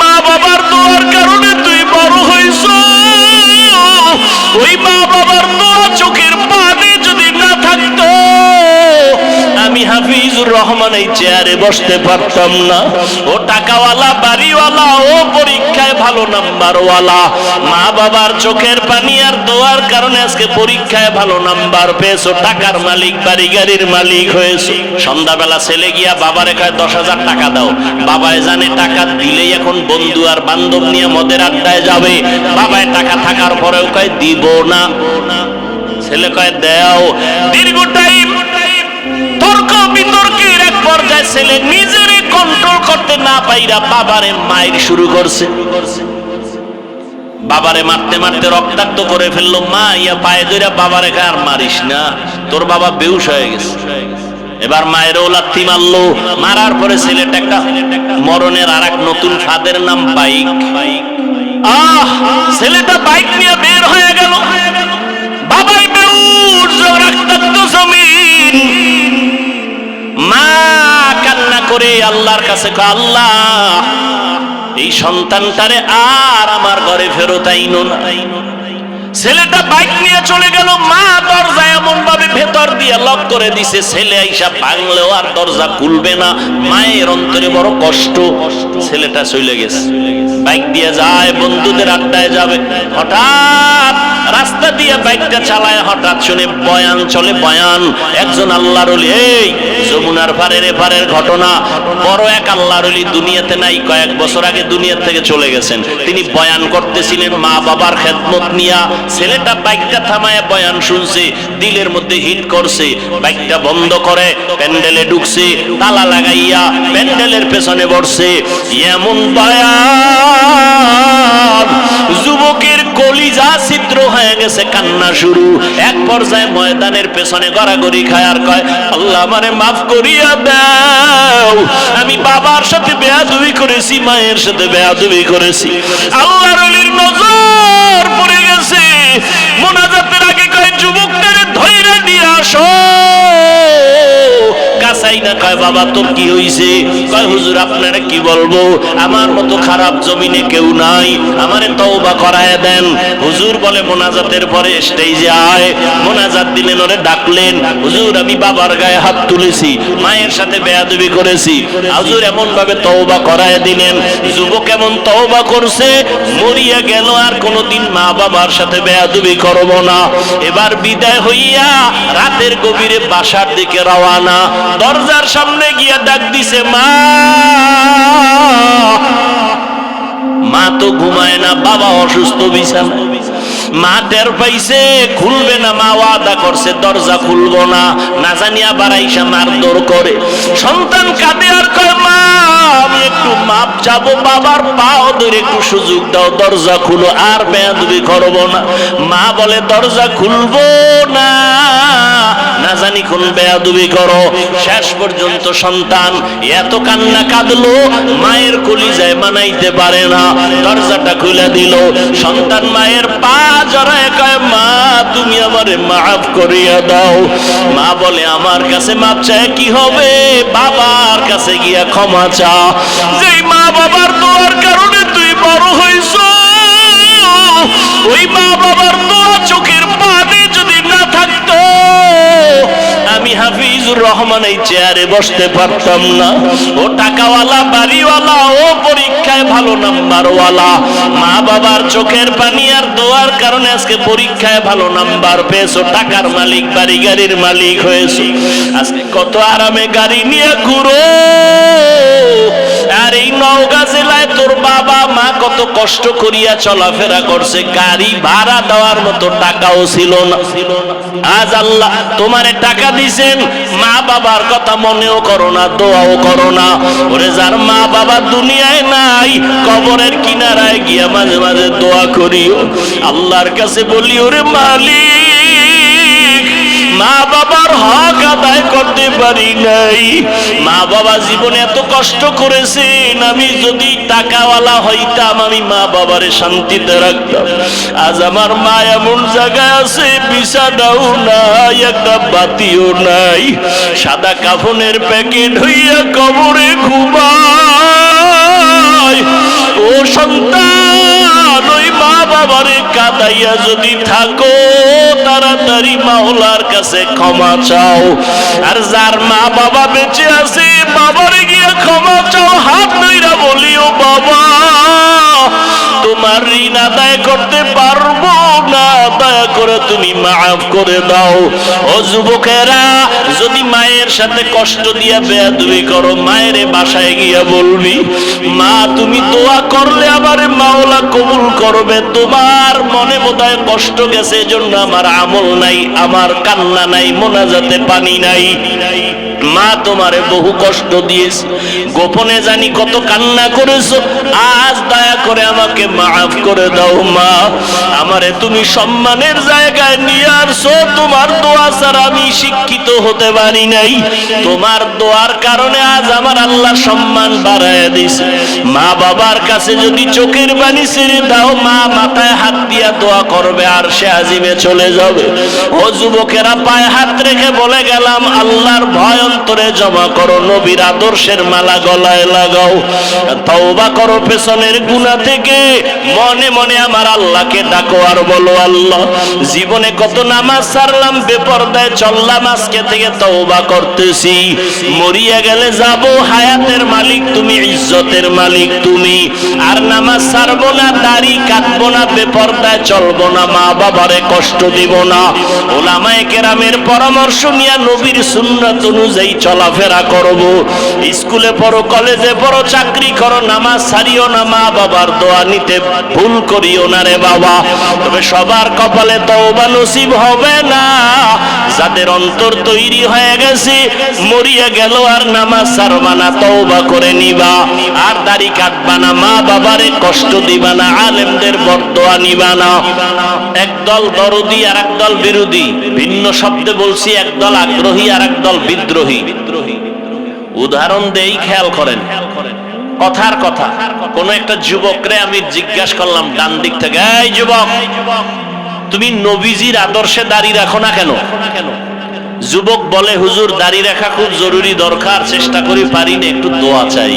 মা বাবার দোয়ার কারণে তুই বড় হইছ ওই আমি হাফিজুর রহমান এই চেয়ারে বসতে পারতাম না। ও টাকাওয়ালা, বাড়িওয়ালা, ও পরীক্ষায় ভালো নাম্বারওয়ালা। মা বাবার চোখের পানি আর দোয়ার কারণে আজকে পরীক্ষায় ভালো নাম্বার পেয়েছ। টাকার মালিক বাড়ি গাড়ির মালিক হয়েছো। সন্ধ্যাবেলা ছেলে গিয়া বাবারে কয়, দশ হাজার টাকা দাও। বাবায় জানে টাকা দিলেই এখন বন্ধু আর বান্ধব নিয়ে মদের আড্ডায় যাবে। বাবায় টাকা থাকার পরেও কয়, দিব না। ছেলে কয়, দেও। দীর্ঘ টাইম তর্ক বিতর্কের এক পর্যায়ে ছেলে নিজেরে কন্ট্রোল করতে না পাইরা বাবারে মায়ের শুরু করছে। বাবারে মারতে মারতে রক্তাক্ত করে ফেলল, মা, ইয়া পায়ে ধরে বাবারে আর মারিস না? তোর বাবা বেউস হয়ে গেছে। এবার মায়ের লাথি মারলো। মারার পরে ছেলেটা একটা মরণের আর এক নতুন ফাদের নাম বাইক। আহ, ছেলেটা বাইক নিয়ে বের হয়ে গেল। করে আল্লাহর কাছে আল্লাহ এই সন্তানটারে আর আমার ঘরে ফেরত আইন না। ছেলেটা বাইক নিয়ে চলে গেল, মা দরজা এমন ভাবে ভেতর দিয়ে লক করে দিছে, ছেলে আইসা ভাঙলেও আর দরজা খুলবে না, মায়ের অন্তরে বড় কষ্ট, ছেলেটা চলে গেছে। বাইক দিয়ে যায়, বন্ধুদের আড্ডায় যাবে, হঠাৎ রাস্তা দিয়ে বাইকটা চালায়, হঠাৎ শুনে বয়ান চলে, বয়ান, একজন আল্লাহর এই, যমুনার পারের এপারের ঘটনা, বড় এক আল্লাহর দুনিয়াতে নাই, কয়েক বছর আগে দুনিয়া থেকে চলে গেছেন। তিনি বয়ান করতেছিলেন মা বাবার খেদমত নিয়া ছেলেটা বাইকটা থামায়, বয়ান শুনছে, দিলের মধ্যে হিট করছে, বাইকটা বন্ধ করে, প্যান্ডেলে ঢুকছে, তালা লাগাইয়া প্যান্ডেলের পেছনে বসছে। এমন বয়ান যুবকের কলিজা ছিদ্র হয়ে গেছে, কান্না শুরু। এক পর্যায়ে ময়দানের পেছনে গড়াগড়ি খায় আর কয়, আল্লাহ আমারে মাফ করিয়া দাও। আমি বাবার সাথে বেয়াদবি করেছি, মায়ের সাথে বেয়াদবি করেছি। আল্লাহর নজর কয়, বাবা কি হইছে? কয়, হুজুর, আপনারা কি বলব? আমার মতো খারাপ জমিনে কেউ নাই। আমারে তওবা করায় দেন। হুজুর বলে, মোনাজাতের পরে স্টেজে আয়। মোনাজাত দিলেন, ওরে ডাকলেন। হুজুর, আমি বাবার গায়ে হাত তুলেছি, মায়ের সাথে করেছি। হুজুর এমন ভাবে তওবা করায় দিলেন। যুবক এমন তওবা করছে, মরিয়া গেল, আর কোনোদিন মা বাবার সাথে বেয়াদবি করব না। এবার বিদায় হইয়া রাতের গভীরে বাসার দিকে রওয়ানা। দরজার সামনে গিয়া ডাক দিছে, মা! মা তো ঘুমায় না, বাবা অসুস্থ বিছানা মা টের পাইছে, খুলবে না, মা ওয়াদা করছে, দরজা খুলবো না। না জানিয়া বাড়াইসা মার দৌড় করে। সন্তান কাঁদে আর কয়, মা, আমি একটু মাপ চাবো, বাবার পাও ধরে একটু সুযোগ দাও, দরজা খুলো, আর বেয়াদবি করব না। মা বলে, দরজা খুলবো না। না জানি কোন বেয়াদবি করো। শেষ পর্যন্ত সন্তান এত কান্না কাঁদলো, মায়ের কলিজায় মানাইতে পারে না। দরজাটা খুলে দিল। সন্তান মায়ের পা জড়ায় কয়, মা, তুমি আমারে মাফ করিয়া দাও। মা বলে, আমার কাছে মাপ চায় কি হবে? বাবার কাছে গিয়া ক্ষমা চা। যেই মা বাবার দোয়ার কারণে তুই বড় হইছ, ওই মা বাবার দোয়া চোখের পানি যদি না থাকতো আমি হাফিজুর রহমান এই চেয়ারে বসতে পারতাম না। ও টাকাওয়ালা, বাড়িওয়ালা, ও পরীক্ষায় ভালো নাম্বারওয়ালা। মা বাবার চোখের পানি আর দোয়ার কারণে আজকে পরীক্ষায় ভালো নাম্বার পেয়েছ। টাকার মালিক, বাড়ি গাড়ির মালিক হয়েছে। আজকে কত আরামে গাড়ি নিয়ে ঘুরো। আর এই নওগাঁ জেলায় তোর বাবা মা কত কষ্ট করিয়া চলাফেরা করছে, গাড়ি ভাড়া দেওয়ার মতো টাকাও ছিল না। আজ আল্লাহ তোমারে টাকা দিছেন, মা বাবার কথা মনেও করো না, দোয়াও করো না। ওরে যার মা বাবা দুনিয়ায় নাই, কবরের কিনারায় গিয়া মাঝে মাঝে দোয়া করিও। আল্লাহর কাছে বলি, ওরে মালিক মা বাবার হক আদায় করতে পারি নাই। মা বাবা জীবনে এত কষ্ট করেছেন, আমি যদি টাকাওয়ালা হইতাম, আমি মা বাবারে শান্তিতে রাখতাম। আজ আমার মা এমন জায়গায় আছে বিছানাও নাই, একটা বাতিও নাই। সাদা কাফনের প্যাকেট হইয়া কবরে ঘুমায়। ও সন্তান মা বাবারে কাদাইয়া যদি থাকো, তাড়াতাড়ি মাওলার কাছে ক্ষমা চাও। আর যার মা বাবা বেঁচে আছে, বাবারে গিয়ে ক্ষমা চাও, হাত নইরা বলিও বাবা। তোমার ঋণ আদায় করতে পারব না, দয়া করে তুমি মাফ করে দাও। ও যুবকেরা, যদি মায়ের সাথে কষ্ট দিয়া করো বাসায় গিয়া বলবি, মা, তুমি দোয়া করলে আমার মাওলা কবুল করবে। তোমার মনে বোধহয় কষ্ট গেছে, এজন্য আমার আমল নাই, আমার কান্না নাই, মোনাজাতে পানি নাই। মা তোমারে বহু কষ্ট দিয়েছে। গোপনে জানি কত কান্না করেছ। আজ দয়া করে আমাকে মাফ করে দাও মা। আমারে তুমি সম্মানের জায়গায় নিয়ে আসছো। তোমার দোয়া ছাড়া আমি শিক্ষিত হতে পারি নাই। তোমার দোয়ার কারণে আজ আমার আল্লাহ সম্মান বাড়ায় দিছে মা বাবার কাছে যদি চোখের বাণী ছেড়ে দাও, মা মাথায় হাত দিয়া দোয়া করবে আর সে আজিমে চলে যাবে। ও যুবকেরা পায়ে হাত রেখে বলে গেলাম, আল্লাহর ভয় অন্তরে জমা করো নবীর আদর্শের মালা গলায় লাগাও। তওবা করো পেছনের গুণা থেকে। মনে মনে আমার আল্লাহকে ডাকো আর বলো, আল্লাহ, জীবনে কত নামাজ সারলাম, বেপরদায় চললাম, আজকে থেকে তওবা করতেছি। মরিয়া গেলে যাব, হায়াতের মালিক তুমি, ইজ্জতের মালিক তুমি। আর নামাজ সারবো না, দাড়ি কাটবো না, বেপরদায় চলবো না, মা বাবারে কষ্ট দিব না। ওলামায়ে কেরামের পরামর্শ নিয়ে নবীর সুন্নাত অনুযায়ী চলাফেরা করব। স্কুলে পড়ো, কলেজে পড়ো, চাকরি করো, নামাজ সারিও না, মা বাবার দোয়া নিতে ভুল করিও না রে বাবা। তবে সবার কপালে তওবা নসিব হবে না। যাদের অন্তর তৈরি হয়ে গেছে, মরিয়া গেল আর নামাজ সারবা না, তওবা করে নিবা। আর দাড়ি কাটবা না, মা বাবারে কষ্ট দিবা না, আলেমদের বরদোয়া নিবা না। একদল দরদি আর একদল বিরোধী। ভিন্ন শব্দে বলছি একদল আগ্রহী আর একদল বিদ্রোহী। উদাহরণ দেই, খেয়াল করেন। কথার কথা। কোন একটা যুবকরে আমি জিজ্ঞাসা করলাম, ডান দিক থেকে, এই যুবক, তুমি নবীজির আদর্শে দাঁড়িয়ে রাখো না কেন? যুবক বলে, হুজুর, দাড়ি রাখা খুব জরুরি, দরকার, চেষ্টা করি, পারি না, একটু দোয়া চাই।